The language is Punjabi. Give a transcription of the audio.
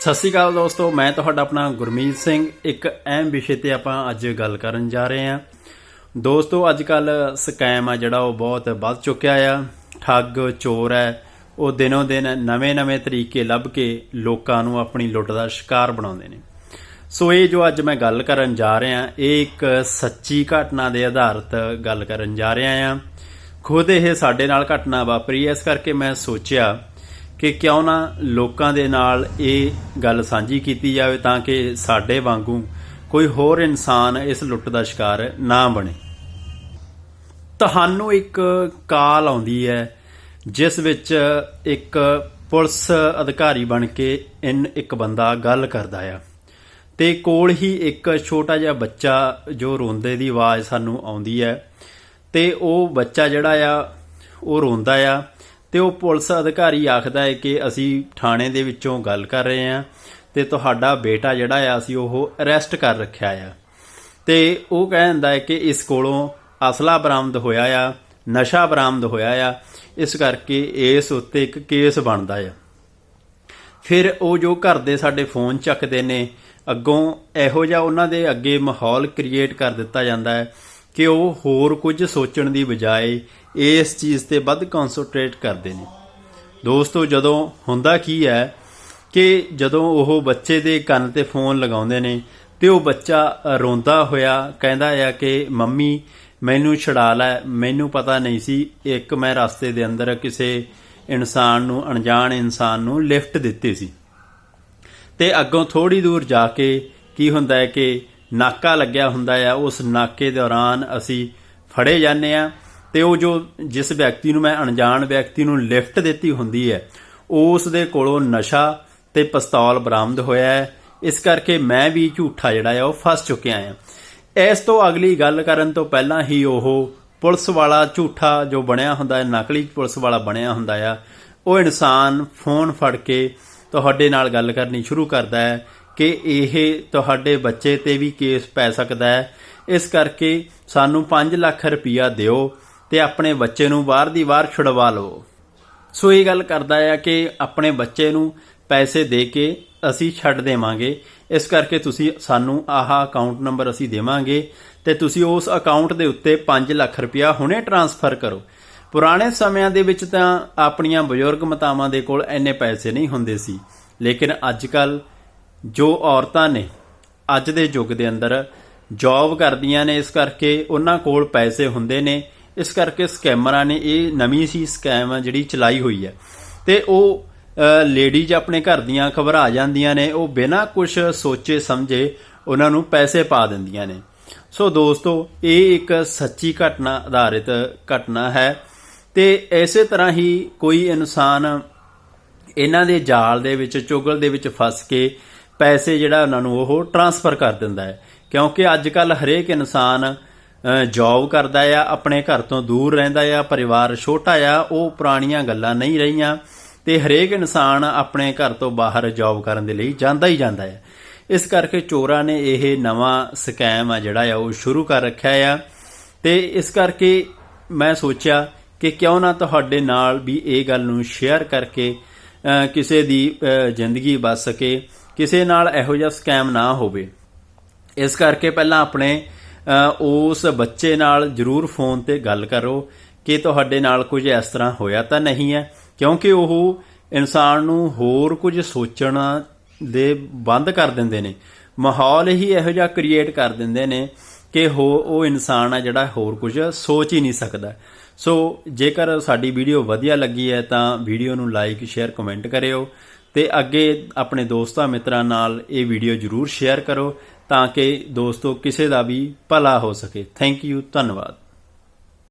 ਸਤਿ ਸ਼੍ਰੀ ਅਕਾਲ ਦੋਸਤੋ, ਮੈਂ ਤੁਹਾਡਾ ਆਪਣਾ ਗੁਰਮੀਤ ਸਿੰਘ। ਇੱਕ ਅਹਿਮ ਵਿਸ਼ੇ ਤੇ ਆਪਾਂ ਅੱਜ ਗੱਲ ਕਰਨ ਜਾ ਰਹੇ ਹਾਂ। ਦੋਸਤੋ ਅੱਜ ਕੱਲ ਸਕੈਮ ਆ ਜਿਹੜਾ, ਉਹ ਬਹੁਤ ਵੱਧ ਚੁੱਕਿਆ ਆ। ਠੱਗ, ਚੋਰ ਹੈ ਉਹ ਦਿਨੋਂ ਦਿਨ ਨਵੇਂ-ਨਵੇਂ ਤਰੀਕੇ ਲੱਭ ਕੇ ਲੋਕਾਂ ਨੂੰ ਆਪਣੀ ਲੁੱਟ ਦਾ ਸ਼ਿਕਾਰ ਬਣਾਉਂਦੇ ਨੇ। ਸੋ ਇਹ ਜੋ ਅੱਜ ਮੈਂ ਗੱਲ ਕਰਨ ਜਾ ਰਿਹਾ, ਇਹ ਇੱਕ ਸੱਚੀ ਘਟਨਾ ਦੇ ਆਧਾਰਿਤ ਗੱਲ ਕਰਨ ਜਾ ਰਿਹਾ ਹਾਂ ਖੁਦ ਇਹ ਸਾਡੇ ਨਾਲ ਘਟਨਾ ਵਾਪਰੀ, ਇਸ ਕਰਕੇ ਮੈਂ ਸੋਚਿਆ ਕਿ ਕਿਉਂ ਨਾ ਲੋਕਾਂ ਦੇ ਨਾਲ ਇਹ ਗੱਲ ਸਾਂਝੀ ਕੀਤੀ ਜਾਵੇ ਤਾਂ ਕਿ ਸਾਡੇ ਵਾਂਗੂ ਕੋਈ ਹੋਰ ਇਨਸਾਨ ਇਸ ਲੁੱਟ ਦਾ ਸ਼ਿਕਾਰ ਨਾ ਬਣੇ। ਤੁਹਾਨੂੰ ਇੱਕ ਕਾਲ ਆਉਂਦੀ ਹੈ, ਜਿਸ ਵਿੱਚ ਇੱਕ ਪੁਲਿਸ ਅਧਿਕਾਰੀ ਬਣ ਕੇ ਇਨ ਇੱਕ ਬੰਦਾ ਗੱਲ ਕਰਦਾ ਆ। ਤੇ ਕੋਲ ਹੀ ਇੱਕ ਛੋਟਾ ਜਿਹਾ ਬੱਚਾ ਜੋ ਰੋਂਦੇ ਦੀ ਆਵਾਜ਼ ਸਾਨੂੰ ਆਉਂਦੀ ਹੈ, ਤੇ ਉਹ ਬੱਚਾ ਜਿਹੜਾ ਆ, ਉਹ ਰੋਂਦਾ ਆ। ਤੇ ਉਹ ਪੁਲਿਸ ਅਧਿਕਾਰੀ ਆਖਦਾ ਹੈ ਕਿ ਅਸੀਂ ਥਾਣੇ ਦੇ ਵਿੱਚੋਂ ਗੱਲ ਕਰ ਰਹੇ ਹਾਂ ਤੇ ਤੁਹਾਡਾ ਬੇਟਾ ਜਿਹੜਾ ਆ, ਅਸੀਂ ਉਹ ਅਰੈਸਟ ਕਰ ਰੱਖਿਆ ਆ। ਤੇ ਉਹ ਕਹਿੰਦਾ ਹੈ ਕਿ ਇਸ ਕੋਲੋਂ ਅਸਲਾ ਬਰਾਮਦ ਹੋਇਆ ਆ, ਨਸ਼ਾ ਬਰਾਮਦ ਹੋਇਆ ਆ। ਇਸ ਕਰਕੇ ਇਸ ਉੱਤੇ ਇੱਕ ਕੇਸ ਬਣਦਾ ਆ। ਫਿਰ ਉਹ ਜੋ ਘਰ ਦੇ ਸਾਡੇ ਫੋਨ ਚੱਕਦੇ ਨੇ, ਅੱਗੋਂ ਇਹੋ ਜਿਹਾ ਉਹਨਾਂ ਦੇ ਅੱਗੇ ਮਾਹੌਲ ਕ੍ਰੀਏਟ ਕਰ ਦਿੱਤਾ ਜਾਂਦਾ ਹੈ ਕਿ ਉਹ ਹੋਰ ਕੁਝ ਸੋਚਣ ਦੀ ਬਜਾਏ ਇਸ ਚੀਜ਼ ਤੇ ਵੱਧ ਕਨਸੈਂਟਰੇਟ ਕਰਦੇ ਨੇ। ਦੋਸਤੋ, ਜਦੋਂ ਹੁੰਦਾ ਕੀ ਹੈ ਕਿ ਜਦੋਂ ਉਹ ਬੱਚੇ ਦੇ ਕੰਨ ਤੇ ਫੋਨ ਲਗਾਉਂਦੇ ਨੇ ਤੇ ਉਹ ਬੱਚਾ ਰੋਂਦਾ ਹੋਇਆ ਕਹਿੰਦਾ ਆ ਕਿ, ਮੰਮੀ, ਮੈਨੂੰ ਛੁਡਾ ਲੈ, ਮੈਨੂੰ ਪਤਾ ਨਹੀਂ ਸੀ, ਇੱਕ ਮੈਂ ਰਸਤੇ ਦੇ ਅੰਦਰ ਕਿਸੇ ਇਨਸਾਨ ਨੂੰ, ਅਣਜਾਣ ਇਨਸਾਨ ਨੂੰ ਲਿਫਟ ਦਿੱਤੀ ਸੀ। ਤੇ ਅੱਗੋਂ ਥੋੜੀ ਦੂਰ ਜਾ ਕੇ ਕੀ ਹੁੰਦਾ ਹੈ ਕਿ ਨਾਕਾ ਲੱਗਿਆ ਹੁੰਦਾ ਆ, ਉਸ ਨਾਕੇ ਦੌਰਾਨ ਅਸੀਂ ਫੜੇ ਜਾਂਦੇ ਆ ਤੇ ਉਹ ਜੋ ਜਿਸ ਵਿਅਕਤੀ ਨੂੰ ਮੈਂ ਅਣਜਾਣ ਵਿਅਕਤੀ ਨੂੰ ਲਿਫਟ ਦਿੱਤੀ ਹੁੰਦੀ ਹੈ, ਉਸ ਦੇ ਕੋਲੋਂ ਨਸ਼ਾ ਤੇ ਪਿਸਤੌਲ ਬਰਾਮਦ ਹੋਇਆ ਹੈ। ਇਸ ਕਰਕੇ ਮੈਂ ਵੀ ਝੂਠਾ ਜਿਹੜਾ ਆ, ਉਹ ਫਸ ਚੁੱਕਿਆ ਆ। ਇਸ ਤੋਂ ਅਗਲੀ ਗੱਲ ਕਰਨ ਤੋਂ ਪਹਿਲਾਂ ਹੀ ਉਹ ਪੁਲਿਸ ਵਾਲਾ ਝੂਠਾ ਜੋ ਬਣਿਆ ਹੁੰਦਾ ਹੈ, ਨਕਲੀ ਪੁਲਿਸ ਵਾਲਾ ਬਣਿਆ ਹੁੰਦਾ ਆ, ਉਹ ਇਨਸਾਨ ਫੋਨ ਫੜ ਕੇ ਤੁਹਾਡੇ ਨਾਲ ਗੱਲ ਕਰਨੀ ਸ਼ੁਰੂ ਕਰਦਾ ਹੈ। ਕਿ ਇਹ ਤੁਹਾਡੇ ਬੱਚੇ ਤੇ ਵੀ ਕੇਸ ਪੈ ਸਕਦਾ ਹੈ। ਇਸ ਕਰਕੇ ਸਾਨੂੰ 5 ਲੱਖ ਰੁਪਇਆ ਦਿਓ ਤੇ ਆਪਣੇ ਬੱਚੇ ਨੂੰ ਬਾਹਰ ਦੀ ਬਾਹਰ ਛੁਡਵਾ ਲਓ ਸੋ ਇਹ ਗੱਲ ਕਰਦਾ ਹੈ ਕਿ ਆਪਣੇ ਬੱਚੇ ਨੂੰ ਪੈਸੇ ਦੇ ਕੇ ਅਸੀਂ ਛੱਡ ਦੇਵਾਂਗੇ। ਇਸ ਕਰਕੇ ਤੁਸੀਂ ਸਾਨੂੰ ਆਹ ਅਕਾਊਂਟ ਨੰਬਰ ਅਸੀਂ ਦੇਵਾਂਗੇ ਤੇ ਤੁਸੀਂ ਉਸ ਅਕਾਊਂਟ ਦੇ ਉੱਤੇ 5 ਲੱਖ ਰੁਪਇਆ ਹੁਣੇ ਟਰਾਂਸਫਰ ਕਰੋ। ਪੁਰਾਣੇ ਸਮਿਆਂ ਦੇ ਵਿੱਚ ਤਾਂ ਆਪਣੀਆਂ ਬਜ਼ੁਰਗ ਮਾਤਾਵਾਂ ਦੇ ਕੋਲ ਐਨੇ ਪੈਸੇ ਨਹੀਂ ਹੁੰਦੇ ਸੀ। ਲੇਕਿਨ ਅੱਜ ਕੱਲ੍ਹ ਜੋ ਔਰਤਾਂ ਨੇ ਅੱਜ ਦੇ ਯੁੱਗ ਦੇ ਅੰਦਰ ਜੌਬ ਕਰਦੀਆਂ ਨੇ, ਇਸ ਕਰਕੇ ਉਹਨਾਂ ਕੋਲ ਪੈਸੇ ਹੁੰਦੇ ਨੇ, ਇਸ ਕਰਕੇ ਸਕੈਮਰਾਂ ਨੇ, ਇਹ ਨਵੀਂ ਸੀ ਸਕੈਮ ਜਿਹੜੀ ਚਲਾਈ ਹੋਈ ਹੈ। ਤੇ ਉਹ ਲੇਡੀਜ਼ ਆਪਣੇ ਘਰ ਦੀਆਂ ਘਬਰਾ ਜਾਂਦੀਆਂ ਨੇ, ਉਹ ਬਿਨਾਂ ਕੁਝ ਸੋਚੇ ਸਮਝੇ ਉਹਨਾਂ ਨੂੰ ਪੈਸੇ ਪਾ ਦਿੰਦੀਆਂ ਨੇ। ਸੋ ਦੋਸਤੋ, ਇਹ ਇੱਕ ਸੱਚੀ ਘਟਨਾ ਆਧਾਰਿਤ ਘਟਨਾ ਹੈ। ਤੇ ਇਸੇ ਤਰ੍ਹਾਂ ਹੀ ਕੋਈ ਇਨਸਾਨ ਇਹਨਾਂ ਦੇ ਜਾਲ ਦੇ ਵਿੱਚ, ਚੁਗਲ ਦੇ ਵਿੱਚ ਫਸ ਕੇ ਪੈਸੇ ਜਿਹੜਾ ਉਹਨਾਂ ਨੂੰ ਉਹ ਟਰਾਂਸਫਰ ਕਰ ਦਿੰਦਾ ਹੈ। ਕਿਉਂਕਿ ਅੱਜ ਕੱਲ ਹਰੇਕ ਇਨਸਾਨ ਜੌਬ ਕਰਦਾ ਆ, ਆਪਣੇ ਘਰ ਤੋਂ ਦੂਰ ਰਹਿੰਦਾ ਆ, ਪਰਿਵਾਰ ਛੋਟਾ ਆ, ਉਹ ਪੁਰਾਣੀਆਂ ਗੱਲਾਂ ਨਹੀਂ ਰਹੀਆਂ ਤੇ ਹਰੇਕ ਇਨਸਾਨ ਆਪਣੇ ਘਰ ਤੋਂ ਬਾਹਰ ਜੌਬ ਕਰਨ ਦੇ ਲਈ ਜਾਂਦਾ ਹੀ ਜਾਂਦਾ ਹੈ। ਇਸ ਕਰਕੇ ਚੋਰਾਂ ਨੇ ਇਹ ਨਵਾਂ ਸਕੈਮ ਆ ਜਿਹੜਾ ਆ, ਉਹ ਸ਼ੁਰੂ ਕਰ ਰੱਖਿਆ ਆ। ਤੇ ਇਸ ਕਰਕੇ ਮੈਂ ਸੋਚਿਆ ਕਿ ਕਿਉਂ ਨਾ ਤੁਹਾਡੇ ਨਾਲ ਵੀ ਇਹ ਗੱਲ ਨੂੰ ਸ਼ੇਅਰ ਕਰਕੇ ਕਿਸੇ ਦੀ ਜ਼ਿੰਦਗੀ ਬਚ ਸਕੇ। ਕਿਸੇ ਨਾਲ ਇਹੋ ਜਿਹਾ ਸਕੈਮ ਨਾ ਹੋਵੇ। ਇਸ ਕਰਕੇ ਪਹਿਲਾਂ ਆਪਣੇ ਉਸ ਬੱਚੇ ਨਾਲ ਜਰੂਰ ਫੋਨ ਤੇ ਗੱਲ ਕਰੋ ਕਿ ਤੁਹਾਡੇ ਨਾਲ ਕੁਝ ਇਸ ਤਰ੍ਹਾਂ ਹੋਇਆ ਤਾਂ ਨਹੀਂ ਹੈ, ਕਿਉਂਕਿ ਉਹ ਇਨਸਾਨ ਨੂੰ ਹੋਰ ਕੁਝ ਸੋਚਣ ਦੇ ਬੰਦ ਕਰ ਦਿੰਦੇ ਨੇ। ਮਾਹੌਲ ਹੀ ਇਹੋ ਜਿਹਾ ਕ੍ਰੀਏਟ ਕਰ ਦਿੰਦੇ ਨੇ ਕਿ ਹੋ, ਉਹ ਇਨਸਾਨ ਆ ਜਿਹੜਾ ਹੋਰ ਕੁਝ ਸੋਚ ਹੀ ਨਹੀਂ ਸਕਦਾ। ਸੋ ਜੇਕਰ ਸਾਡੀ ਵੀਡੀਓ ਵਧੀਆ ਲੱਗੀ ਹੈ ਤਾਂ ਵੀਡੀਓ ਨੂੰ ਲਾਈਕ ਸ਼ੇਅਰ ਕਮੈਂਟ ਕਰਿਓ। ਤੇ ਅੱਗੇ ਆਪਣੇ ਦੋਸਤਾਂ, ਮਿੱਤਰਾਂ ਨਾਲ ਇਹ ਵੀਡੀਓ ਜਰੂਰ ਸ਼ੇਅਰ ਕਰੋ ਤਾਂ ਕਿ ਦੋਸਤੋ ਕਿਸੇ ਦਾ ਵੀ ਭਲਾ ਹੋ ਸਕੇ। ਥੈਂਕ ਯੂ ਧੰਨਵਾਦ।